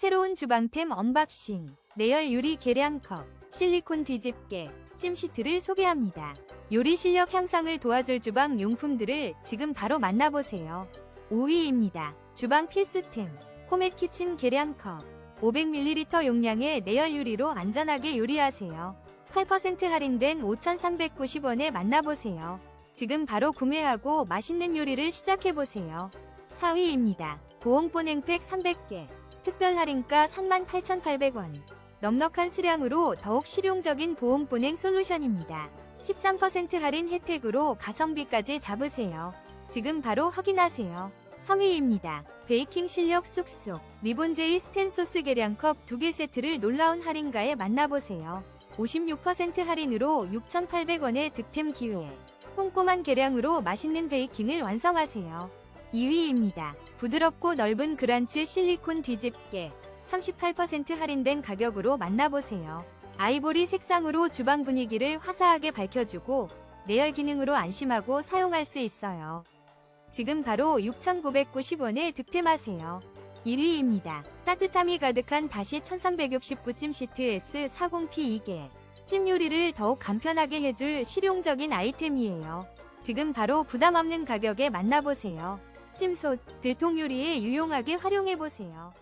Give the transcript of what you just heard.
새로운 주방템 언박싱, 내열 유리 계량컵, 실리콘 뒤집개, 찜시트를 소개합니다. 요리 실력 향상을 도와줄 주방 용품들을 지금 바로 만나보세요. 5위입니다. 주방 필수템, 코멧 키친 계량컵. 500ml 용량의 내열 유리로 안전하게 요리하세요. 8% 할인된 5,390원에 만나보세요. 지금 바로 구매하고 맛있는 요리를 시작해보세요. 4위입니다. 보온본 행팩 300개. 특별 할인가 38,800원. 넉넉한 수량으로 더욱 실용적인 보온보냉 솔루션입니다. 13% 할인 혜택으로 가성비까지 잡으세요. 지금 바로 확인하세요. 3위입니다. 베이킹 실력 쑥쑥 리본제이 스텐소스 계량컵 2개 세트를 놀라운 할인가에 만나보세요. 56% 할인으로 6,800원의 득템 기회. 꼼꼼한 계량으로 맛있는 베이킹을 완성하세요. 2위입니다. 부드럽고 넓은 그란츠 실리콘 뒤집개 38% 할인된 가격으로 만나보세요. 아이보리 색상으로 주방 분위기를 화사하게 밝혀주고 내열 기능으로 안심하고 사용할 수 있어요. 지금 바로 6,990원에 득템하세요. 1위입니다. 따뜻함이 가득한 다시 1369 찜 시트 S40P 2개. 찜 요리를 더욱 간편하게 해줄 실용적인 아이템이에요. 지금 바로 부담 없는 가격에 만나보세요. 찜솥, 들통 요리에 유용하게 활용해보세요.